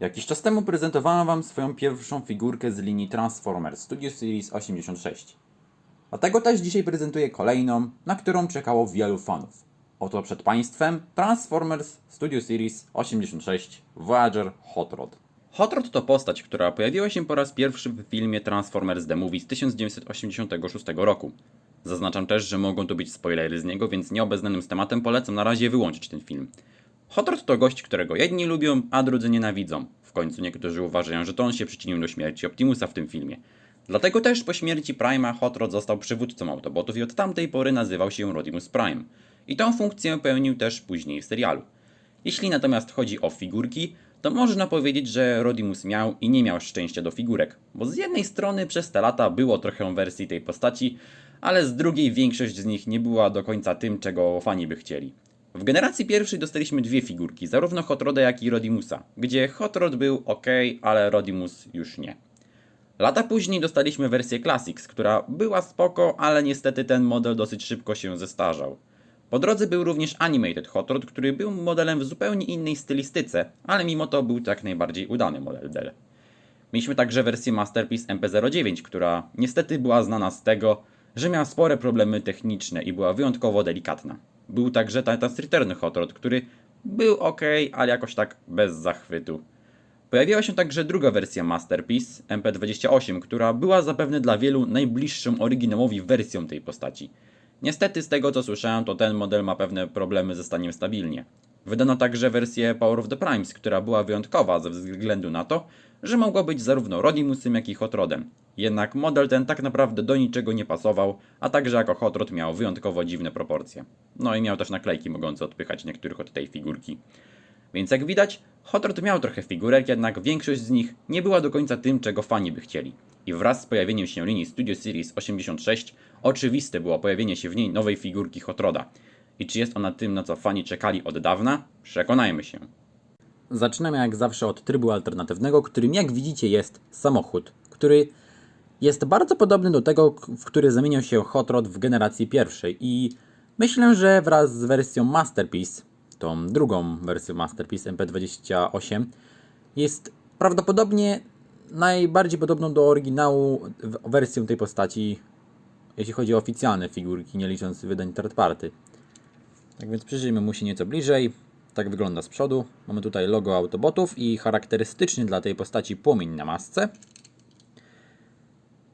Jakiś czas temu prezentowałem Wam swoją pierwszą figurkę z linii Transformers Studio Series 86. Dlatego też dzisiaj prezentuję kolejną, na którą czekało wielu fanów. Oto przed Państwem Transformers Studio Series 86 Voyager Hot Rod. Hot Rod to postać, która pojawiła się po raz pierwszy w filmie Transformers The Movie z 1986 roku. Zaznaczam też, że mogą to być spoilery z niego, więc nieobeznanym z tematem polecam na razie wyłączyć ten film. Hot Rod to gość, którego jedni lubią, a drudzy nienawidzą. W końcu niektórzy uważają, że to on się przyczynił do śmierci Optimusa w tym filmie. Dlatego też po śmierci Prima Hot Rod został przywódcą Autobotów i od tamtej pory nazywał się Rodimus Prime. I tą funkcję pełnił też później w serialu. Jeśli natomiast chodzi o figurki, to można powiedzieć, że Rodimus miał i nie miał szczęścia do figurek, bo z jednej strony przez te lata było trochę wersji tej postaci, ale z drugiej większość z nich nie była do końca tym, czego fani by chcieli. W generacji pierwszej dostaliśmy dwie figurki, zarówno Hot Roda, jak i Rodimusa, gdzie Hot Rod był ok, ale Rodimus już nie. Lata później dostaliśmy wersję Classics, która była spoko, ale niestety ten model dosyć szybko się zestarzał. Po drodze był również Animated Hot Rod, który był modelem w zupełnie innej stylistyce, ale mimo to był to jak najbardziej udany model Dell. Mieliśmy także wersję Masterpiece MP09, która niestety była znana z tego, że miała spore problemy techniczne i była wyjątkowo delikatna. Był także Titans Return Hot Rod, który był ok, ale jakoś tak bez zachwytu. Pojawiła się także druga wersja Masterpiece MP28, która była zapewne dla wielu najbliższą oryginałowi wersją tej postaci. Niestety z tego co słyszałem, to ten model ma pewne problemy ze staniem stabilnie. Wydano także wersję Power of the Primes, która była wyjątkowa ze względu na to, że mogła być zarówno Rodimusem, jak i Hot Rodem. Jednak model ten tak naprawdę do niczego nie pasował, a także jako Hot Rod miał wyjątkowo dziwne proporcje. No i miał też naklejki mogące odpychać niektórych od tej figurki. Więc jak widać, Hot Rod miał trochę figurek, jednak większość z nich nie była do końca tym, czego fani by chcieli. I wraz z pojawieniem się linii Studio Series 86, oczywiste było pojawienie się w niej nowej figurki Hot Roda. I czy jest ona tym, na co fani czekali od dawna? Przekonajmy się. Zaczynamy jak zawsze od trybu alternatywnego, którym jak widzicie jest samochód, który jest bardzo podobny do tego, w który zamieniał się Hot Rod w generacji pierwszej i myślę, że wraz z wersją Masterpiece, tą drugą wersją Masterpiece MP28, jest prawdopodobnie najbardziej podobną do oryginału wersją tej postaci, jeśli chodzi o oficjalne figurki, nie licząc wydań third party. Tak więc przyjrzyjmy mu się nieco bliżej. Tak wygląda z przodu. Mamy tutaj logo Autobotów i charakterystyczny dla tej postaci płomień na masce.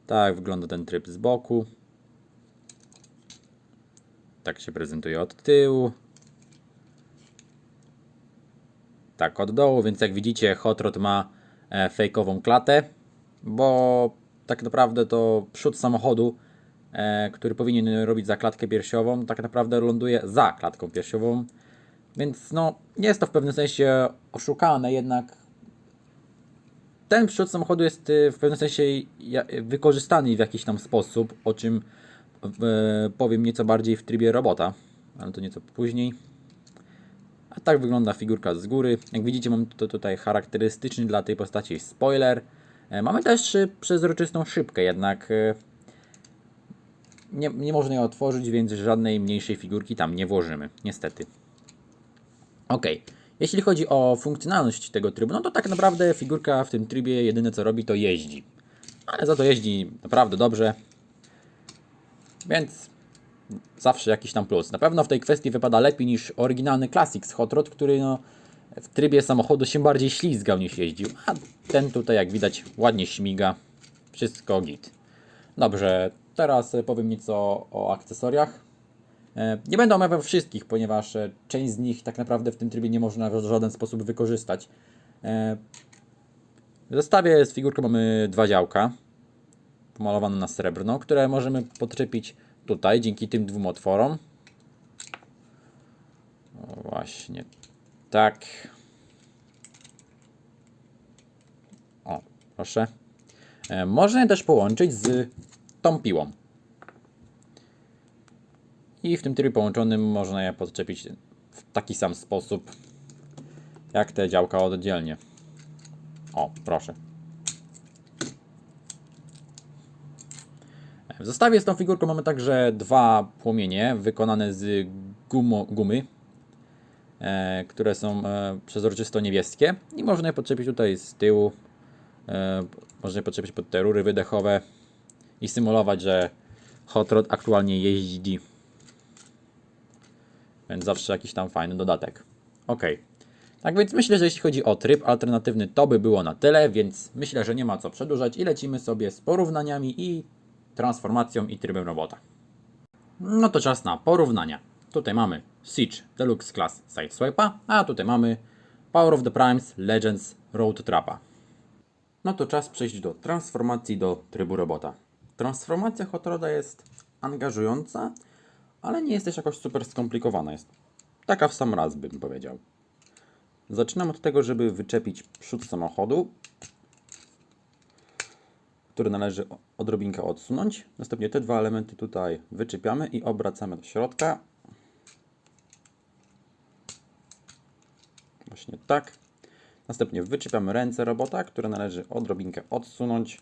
Tak wygląda ten tryb z boku. Tak się prezentuje od tyłu. Tak od dołu, więc jak widzicie Hot Rod ma e, fejkową klatę, bo tak naprawdę to przód samochodu, e, który powinien robić za klatkę piersiową, tak naprawdę ląduje za klatką piersiową. Więc no, jest to w pewnym sensie oszukane, jednak ten przód samochodu jest y, w pewnym sensie ja- wykorzystany w jakiś tam sposób, o czym e, powiem nieco bardziej w trybie robota, ale to nieco później. A tak wygląda figurka z góry. Jak widzicie, mam to tutaj charakterystyczny dla tej postaci spoiler. E, Mamy też y, przezroczystą szybkę, jednak nie, nie można jej otworzyć, więc żadnej mniejszej figurki tam nie włożymy, niestety. Ok, jeśli chodzi o funkcjonalność tego trybu, no to tak naprawdę figurka w tym trybie jedyne co robi to jeździ. Ale za to jeździ naprawdę dobrze. Więc zawsze jakiś tam plus. Na pewno w tej kwestii wypada lepiej niż oryginalny Classics Hot Rod, który no, w trybie samochodu się bardziej ślizgał niż jeździł. A ten tutaj jak widać ładnie śmiga. Wszystko git. Dobrze, teraz powiem nieco o akcesoriach. E, Nie będę omawiał wszystkich, ponieważ e, część z nich tak naprawdę w tym trybie nie można w żaden sposób wykorzystać. E, W zestawie z figurką mamy dwa działka, pomalowane na srebrno, które możemy podczepić tutaj dzięki tym dwóm otworom. Właśnie tak. O, proszę. Można je też połączyć z tą piłą. I w tym trybie połączonym można je podczepić w taki sam sposób, jak te działka oddzielnie. O, proszę. W zestawie z tą figurką mamy także dwa płomienie wykonane z gumo, gumy. e, które są e, przezroczysto niebieskie i można je podczepić tutaj z tyłu. E, można je podczepić pod te rury wydechowe i symulować, że Hot Rod aktualnie jeździ. Więc zawsze jakiś tam fajny dodatek. Ok. Tak więc myślę, że jeśli chodzi o tryb alternatywny, to by było na tyle, więc myślę, że nie ma co przedłużać i lecimy sobie z porównaniami i transformacją i trybem robota. No to czas na porównania. Tutaj mamy Siege Deluxe Class Sideswipe'a, a tutaj mamy Power of the Primes Legends Road Trap'a. No to czas przejść do transformacji do trybu robota. Transformacja Hot Roda jest angażująca, ale nie jest też jakoś super skomplikowana. Jest taka w sam raz, bym powiedział. Zaczynam od tego, żeby wyczepić przód samochodu, który należy odrobinkę odsunąć. Następnie te dwa elementy tutaj wyczepiamy i obracamy do środka. Właśnie tak. Następnie wyczepiamy ręce robota, które należy odrobinkę odsunąć.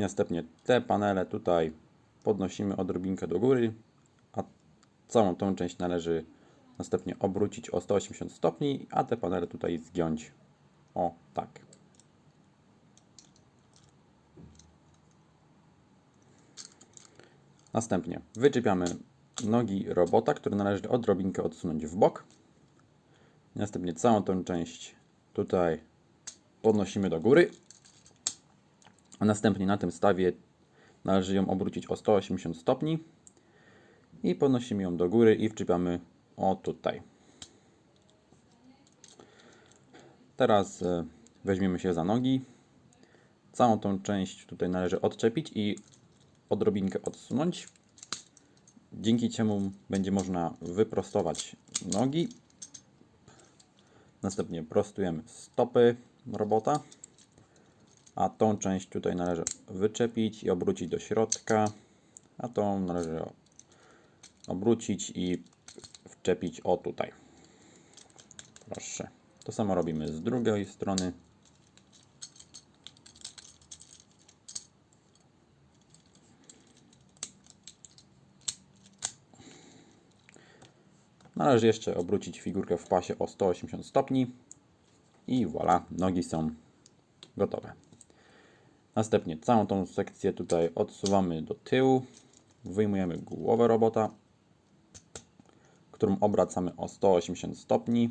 Następnie te panele tutaj podnosimy odrobinkę do góry, a całą tą część należy następnie obrócić o 180 stopni, a te panele tutaj zgiąć o tak. Następnie wyczepiamy nogi robota, które należy odrobinkę odsunąć w bok. Następnie całą tą część tutaj podnosimy do góry. A następnie na tym stawie należy ją obrócić o 180 stopni i podnosimy ją do góry i wczepiamy o tutaj. Teraz e, weźmiemy się za nogi. Całą tą część tutaj należy odczepić i odrobinkę odsunąć. Dzięki czemu będzie można wyprostować nogi. Następnie prostujemy stopy robota. A tą część tutaj należy wyczepić i obrócić do środka. A tą należy obrócić i wczepić o tutaj. Proszę. To samo robimy z drugiej strony. Należy jeszcze obrócić figurkę w pasie o 180 stopni i voilà, nogi są gotowe. Następnie całą tą sekcję tutaj odsuwamy do tyłu, wyjmujemy głowę robota, którą obracamy o 180 stopni.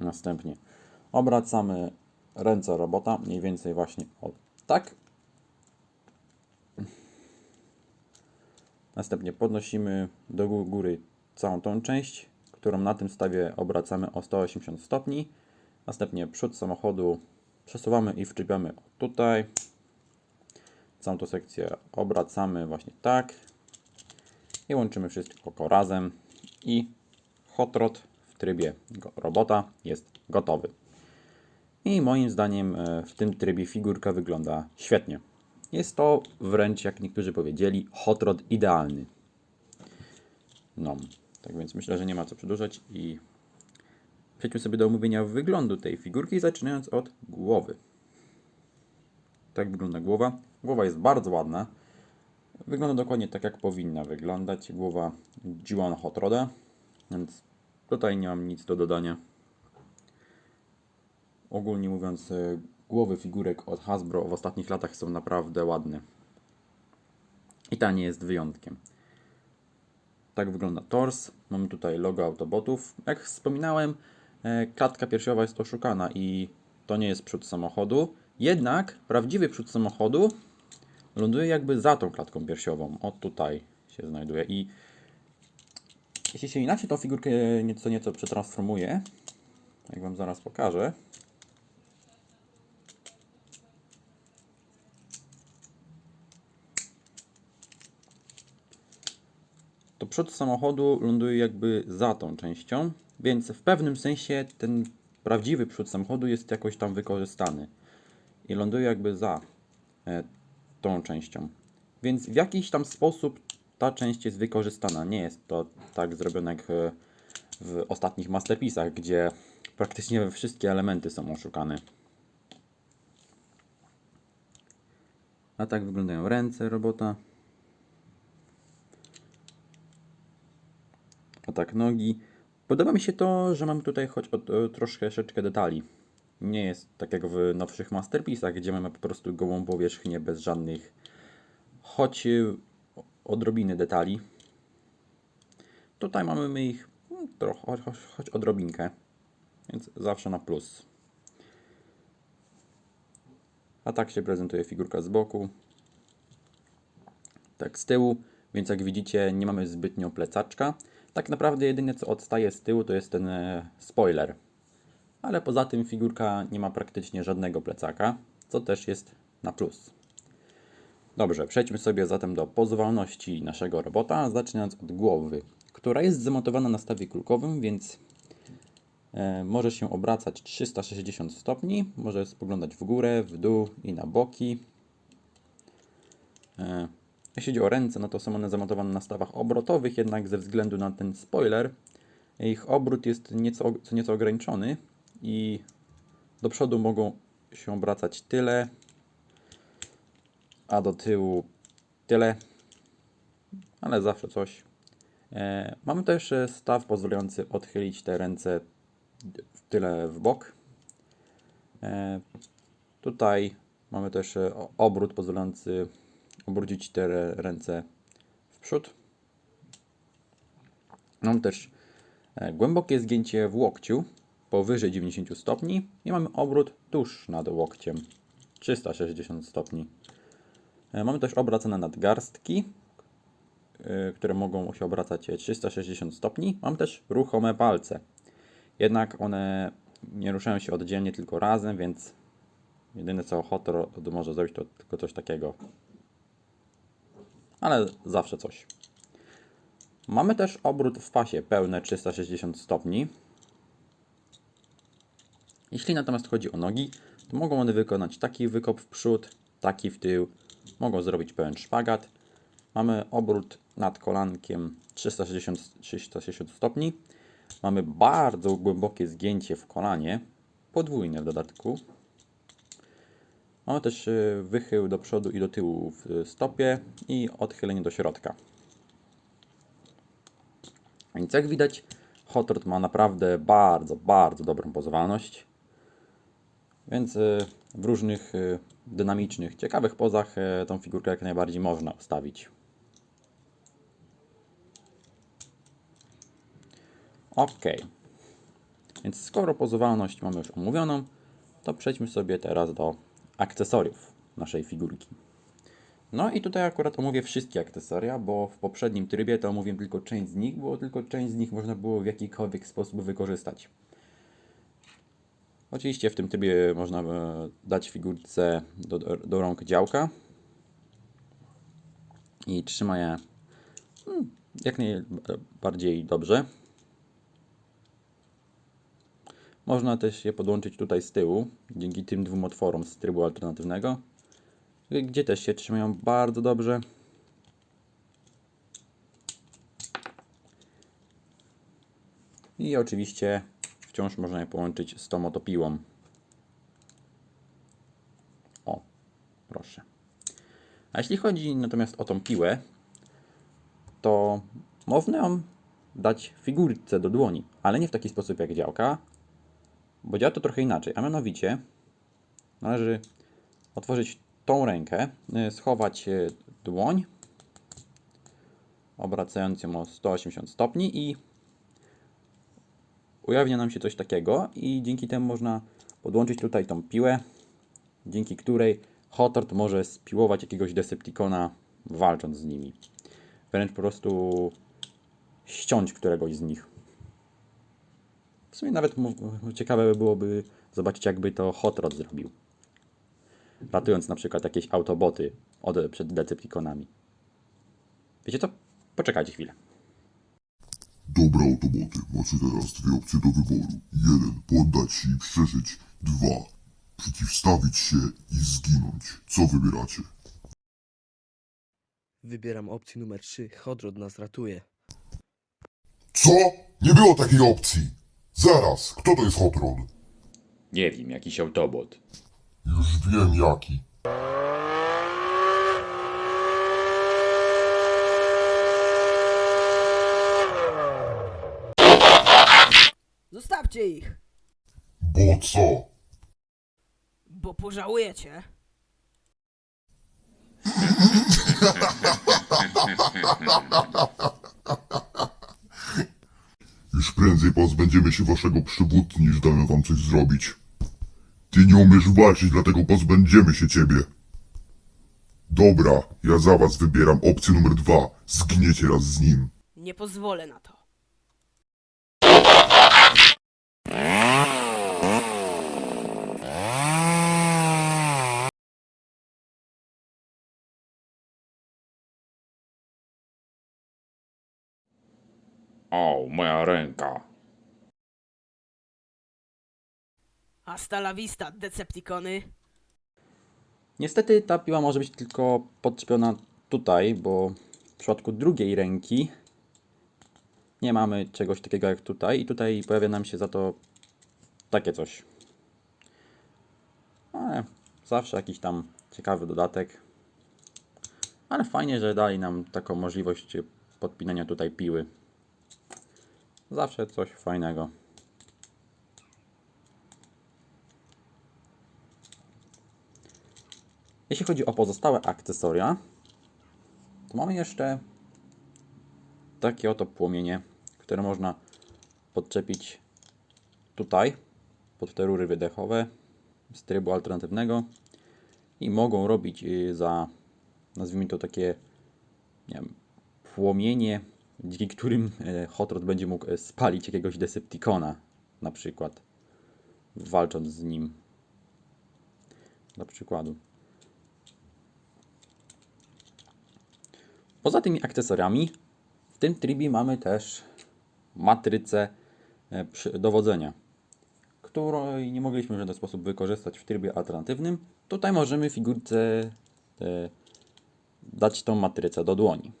Następnie obracamy ręce robota, mniej więcej właśnie o tak. Następnie podnosimy do gó- góry całą tą część, którą na tym stawie obracamy o 180 stopni. Następnie przód samochodu przesuwamy i wczepiamy tutaj. Całą tą sekcję obracamy właśnie tak. I łączymy wszystko razem. I hot rod w trybie robota jest gotowy. I moim zdaniem e, w tym trybie figurka wygląda świetnie. Jest to wręcz, jak niektórzy powiedzieli, hot rod idealny. No, tak więc myślę, że nie ma co przedłużać i przejdźmy sobie do omówienia wyglądu tej figurki, zaczynając od głowy. Tak wygląda głowa. Głowa jest bardzo ładna. Wygląda dokładnie tak, jak powinna wyglądać głowa G1 Hot Roda, więc tutaj nie mam nic do dodania. Ogólnie mówiąc, e, głowy figurek od Hasbro w ostatnich latach są naprawdę ładne. I ta nie jest wyjątkiem. Tak wygląda tors. Mamy tutaj logo Autobotów. Jak wspominałem, klatka piersiowa jest oszukana i to nie jest przód samochodu. Jednak prawdziwy przód samochodu ląduje jakby za tą klatką piersiową. O tutaj się znajduje. I jeśli się inaczej tą figurkę nieco nieco przetransformuje, jak Wam zaraz pokażę, przód samochodu ląduje jakby za tą częścią, więc w pewnym sensie ten prawdziwy przód samochodu jest jakoś tam wykorzystany i ląduje jakby za e, tą częścią. Więc w jakiś tam sposób ta część jest wykorzystana. Nie jest to tak zrobione jak e, w ostatnich masterpiece'ach, gdzie praktycznie wszystkie elementy są oszukane. A tak wyglądają ręce robota. A tak nogi. Podoba mi się to, że mamy tutaj choć o, o, troszkę troszeczkę detali. Nie jest tak jak w nowszych masterpiece'ach, gdzie mamy po prostu gołą powierzchnię bez żadnych choć y, odrobiny detali. Tutaj mamy my ich mm, trochę, choć, choć, choć odrobinkę, więc zawsze na plus. A tak się prezentuje figurka z boku. Tak z tyłu, więc jak widzicie nie mamy zbytnio plecaczka. Tak naprawdę jedyne co odstaje z tyłu to jest ten e, spoiler. Ale poza tym figurka nie ma praktycznie żadnego plecaka, co też jest na plus. Dobrze, przejdźmy sobie zatem do pozowalności naszego robota, zaczynając od głowy, która jest zamontowana na stawie kulkowym, więc e, może się obracać 360 stopni, może spoglądać w górę, w dół i na boki. Jeśli chodzi o ręce, no to są one zamontowane na stawach obrotowych, jednak ze względu na ten spoiler, ich obrót jest nieco, co nieco ograniczony i do przodu mogą się obracać tyle, a do tyłu tyle, ale zawsze coś. E, mamy też e, staw pozwalający odchylić te ręce w tyle w bok. E, tutaj mamy też e, obrót pozwalający obrócić te ręce w przód. Mam też e, głębokie zgięcie w łokciu powyżej 90 stopni i mamy obrót tuż nad łokciem 360 stopni. E, Mamy też obracane nadgarstki, y, które mogą się obracać 360 stopni. Mam też ruchome palce. Jednak one nie ruszają się oddzielnie, tylko razem, więc jedyne co Hot Rod może zrobić to tylko coś takiego. Ale zawsze coś. Mamy też obrót w pasie pełne 360 stopni. Jeśli natomiast chodzi o nogi, to mogą one wykonać taki wykop w przód, taki w tył. Mogą zrobić pełen szpagat. Mamy obrót nad kolankiem 360, 360 stopni. Mamy bardzo głębokie zgięcie w kolanie, podwójne w dodatku. Mamy też y, wychył do przodu i do tyłu w stopie i odchylenie do środka. Więc jak widać, Hot Rod ma naprawdę bardzo, bardzo dobrą pozowalność. Więc y, w różnych y, dynamicznych, ciekawych pozach tą figurkę jak najbardziej można ustawić. Ok. Więc skoro pozowalność mamy już omówioną, to przejdźmy sobie teraz do akcesoriów naszej figurki. No i tutaj akurat omówię wszystkie akcesoria, bo w poprzednim trybie to omówiłem tylko część z nich, bo tylko część z nich można było w jakikolwiek sposób wykorzystać. Oczywiście w tym trybie można e, dać figurce do, do rąk działka i trzyma je mm, jak najbardziej dobrze. Można też je podłączyć tutaj z tyłu, dzięki tym dwóm otworom z trybu alternatywnego, gdzie też się trzymają bardzo dobrze. I oczywiście wciąż można je połączyć z tą oto piłą. O, proszę. A jeśli chodzi natomiast o tą piłę, to można ją dać figurce do dłoni, ale nie w taki sposób jak działka, bo działa to trochę inaczej. A mianowicie należy otworzyć tą rękę, y, schować y, dłoń, obracając ją o 180 stopni i ujawnia nam się coś takiego i dzięki temu można podłączyć tutaj tą piłę, dzięki której Hotord może spiłować jakiegoś Decepticona walcząc z nimi. Wręcz po prostu ściąć któregoś z nich. Sumie nawet ciekawe by byłoby zobaczyć jakby to Hot Rod zrobił. Ratując na przykład jakieś autoboty od, przed Decepticonami. Wiecie co? Poczekajcie chwilę. Dobra autoboty, macie teraz dwie opcje do wyboru. Jeden, poddać się i przeżyć. Dwa, przeciwstawić się i zginąć. Co wybieracie? Wybieram opcję numer 3. Hodrod nas ratuje. Co? Nie było takiej opcji! Zaraz, kto to jest Hotron? Nie wiem, jakiś autobot. Już wiem jaki. Zostawcie ich, Bo co? bo pożałujecie. Już prędzej pozbędziemy się waszego przywódcy, niż damy wam coś zrobić. Ty nie umiesz walczyć, dlatego pozbędziemy się ciebie. Dobra, ja za was wybieram opcję numer dwa. Zginiecie raz z nim. Nie pozwolę na to. O, moja ręka. Hasta la vista, Decepticony. Niestety ta piła może być tylko podczepiona tutaj, bo w przypadku drugiej ręki nie mamy czegoś takiego jak tutaj i tutaj pojawia nam się za to takie coś. Ale zawsze jakiś tam ciekawy dodatek. Ale fajnie, że dali nam taką możliwość podpinania tutaj piły. Zawsze coś fajnego. Jeśli chodzi o pozostałe akcesoria, to mamy jeszcze takie oto płomienie, które można podczepić tutaj, pod te rury wydechowe z trybu alternatywnego i mogą robić y, za, nazwijmy to takie, nie wiem, płomienie, dzięki którym e, Hot Rod będzie mógł e, spalić jakiegoś Decepticona, na przykład, walcząc z nim. Dla przykładu. Poza tymi akcesoriami, w tym trybie mamy też matrycę e, dowodzenia, której nie mogliśmy w żaden sposób wykorzystać w trybie alternatywnym. Tutaj możemy figurce dać tą matrycę do dłoni.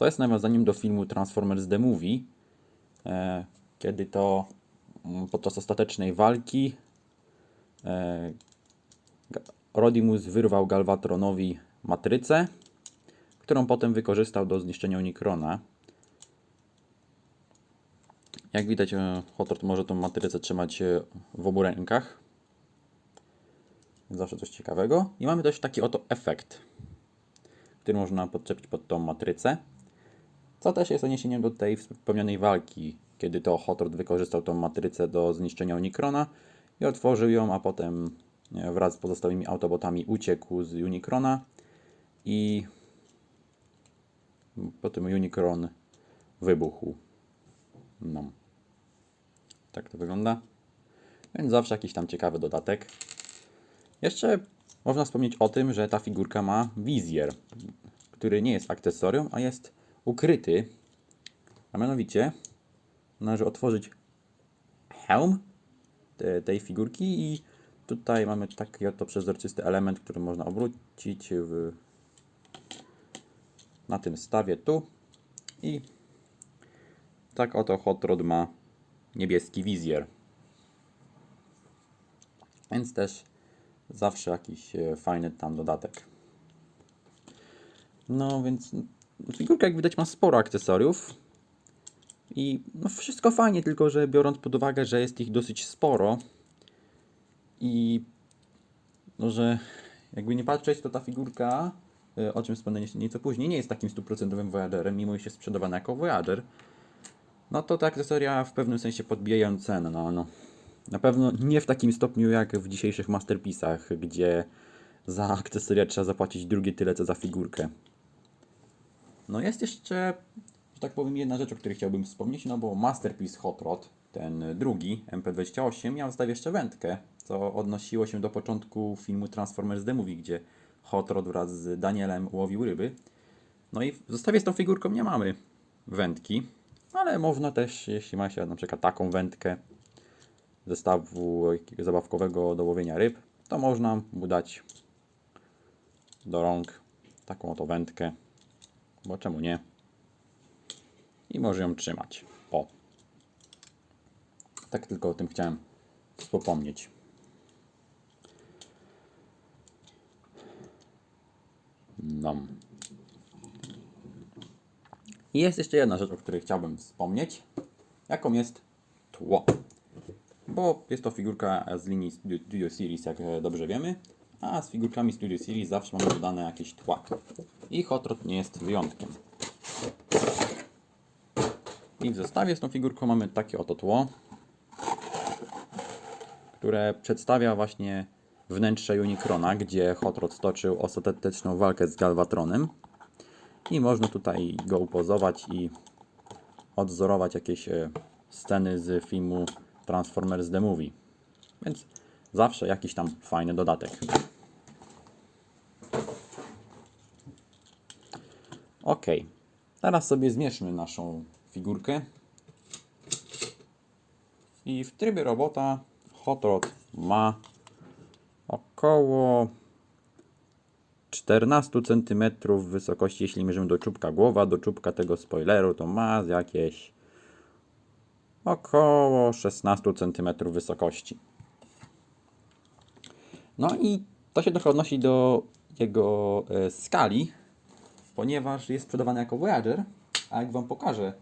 Co jest nawiązaniem do filmu Transformers The Movie, e, kiedy to mm, podczas ostatecznej walki e, Rodimus wyrwał Galvatronowi matrycę, którą potem wykorzystał do zniszczenia Unicrona. Jak widać, e, Hot Rod może tą matrycę trzymać w obu rękach. Zawsze coś ciekawego. I mamy też taki oto efekt, który można podczepić pod tą matrycę. Co też jest odniesieniem do tej wspomnianej walki, kiedy to Hot Rod wykorzystał tą matrycę do zniszczenia Unicrona i otworzył ją, a potem e, wraz z pozostałymi autobotami uciekł z Unicrona i potem Unicron wybuchł. No. Tak to wygląda. Więc zawsze jakiś tam ciekawy dodatek. Jeszcze można wspomnieć o tym, że ta figurka ma wizjer, który nie jest akcesorium, a jest ukryty. A mianowicie należy otworzyć hełm te, tej figurki i tutaj mamy taki oto przezroczysty element, który można obrócić w, na tym stawie tu i tak oto Hot Rod ma niebieski wizjer. Więc też zawsze jakiś e, fajny tam dodatek. No więc figurka jak widać ma sporo akcesoriów i no wszystko fajnie, tylko że biorąc pod uwagę, że jest ich dosyć sporo i no, że jakby nie patrzeć, to ta figurka, y, o czym wspomnę nieco- później, nie jest takim stuprocentowym Voyagerem, mimo iż jest sprzedawana jako Voyager. No to te akcesoria w pewnym sensie podbijają cenę. No, no. Na pewno nie w takim stopniu jak w dzisiejszych Masterpiece'ach, gdzie za akcesoria trzeba zapłacić drugie tyle co za figurkę. No jest jeszcze, że tak powiem, jedna rzecz, o której chciałbym wspomnieć, no bo Masterpiece Hot Rod, ten drugi, MP28, miał zestawie jeszcze wędkę, co odnosiło się do początku filmu Transformers The Movie, gdzie Hot Rod wraz z Danielem łowił ryby. No i w z tą figurką nie mamy wędki, ale można też, jeśli ma się na przykład taką wędkę zestawu zabawkowego do łowienia ryb, to można mu dać do rąk taką oto wędkę, bo czemu nie? I może ją trzymać. O. Tak tylko o tym chciałem wspomnieć. No. I jest jeszcze jedna rzecz, o której chciałbym wspomnieć, jaką jest tło. Bo jest to figurka z linii Studio Series, jak e, dobrze wiemy, a z figurkami Studio Series zawsze mamy dodane jakieś tła. I Hot Rod nie jest wyjątkiem. I w zestawie z tą figurką mamy takie oto tło, które przedstawia właśnie wnętrze Unicrona, gdzie Hot Rod stoczył ostateczną walkę z Galvatronem. I można tutaj go upozować i odwzorować jakieś e, sceny z filmu Transformers The Movie. Więc zawsze jakiś tam fajny dodatek. Ok, teraz sobie zmierzmy naszą figurkę. I w trybie robota Hot Rod ma około 14 cm wysokości, jeśli mierzymy do czubka głowa, do czubka tego spoileru, to ma jakieś około 16 cm wysokości. No i to się trochę odnosi do jego e, skali, ponieważ jest sprzedawany jako Voyager, a jak Wam pokażę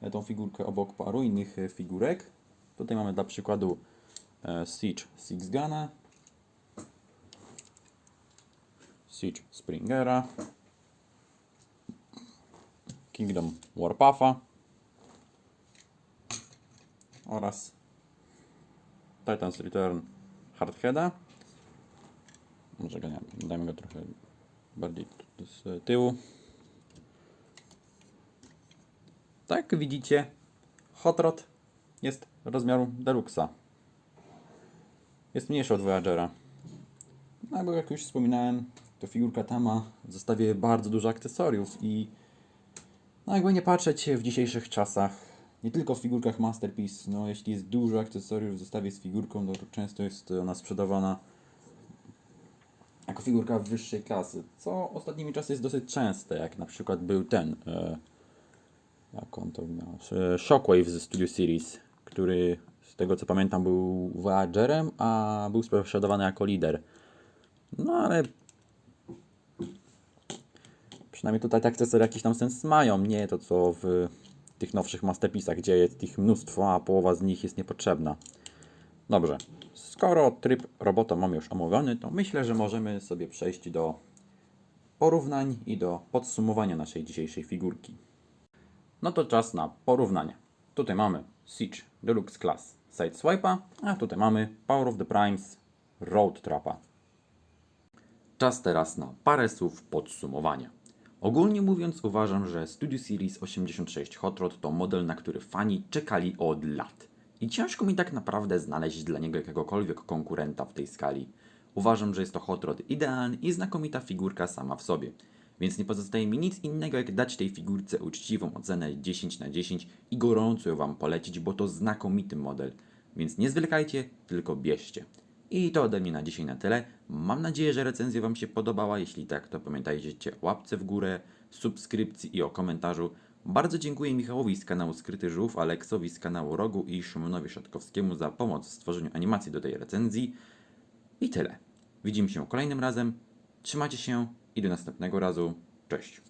e, tą figurkę obok paru innych e, figurek, tutaj mamy dla przykładu Siege Six Guna, Siege Springera, Kingdom Warpuffa oraz Titans Return Hardheada. Może go nie, dajmy go trochę bardziej z tyłu. Tak widzicie, Hot Rod jest rozmiaru Deluxa. Jest mniejszy od Voyagera. No bo jak już wspominałem, to figurka ta ma w zestawie bardzo dużo akcesoriów i no jakby nie patrzeć w dzisiejszych czasach, nie tylko w figurkach Masterpiece, no jeśli jest dużo akcesoriów w zestawie z figurką, to często jest ona sprzedawana jako figurka wyższej klasy, co ostatnimi czasy jest dosyć częste, jak na przykład był ten, e, jak on to miał, e, Shockwave ze Studio Series, który z tego co pamiętam był Voyagerem, a był sprzedawany jako lider. No ale przynajmniej tutaj te akcesoria jakiś tam sens mają, nie to co w tych nowszych masterpiece'ach, gdzie jest ich mnóstwo, a połowa z nich jest niepotrzebna. Dobrze, skoro tryb robota mamy już omówiony, to myślę, że możemy sobie przejść do porównań i do podsumowania naszej dzisiejszej figurki. No to czas na porównanie. Tutaj mamy Siege Deluxe Class Sideswipe'a, a tutaj mamy Power of the Primes Road Trap'a. Czas teraz na parę słów podsumowania. Ogólnie mówiąc, uważam, że Studio Series 86 Hot Rod to model, na który fani czekali od lat. I ciężko mi tak naprawdę znaleźć dla niego jakiegokolwiek konkurenta w tej skali. Uważam, że jest to Hot Rod idealny i znakomita figurka sama w sobie. Więc nie pozostaje mi nic innego, jak dać tej figurce uczciwą ocenę 10 na 10 i gorąco ją Wam polecić, bo to znakomity model. Więc nie zwlekajcie, tylko bierzcie. I to ode mnie na dzisiaj na tyle. Mam nadzieję, że recenzja Wam się podobała. Jeśli tak, to pamiętajcie o łapce w górę, subskrypcji i o komentarzu. Bardzo dziękuję Michałowi z kanału Skryty Żółw, Aleksowi z kanału Rogu i Szymonowi Szatkowskiemu za pomoc w stworzeniu animacji do tej recenzji. I tyle. Widzimy się kolejnym razem. Trzymajcie się i do następnego razu. Cześć.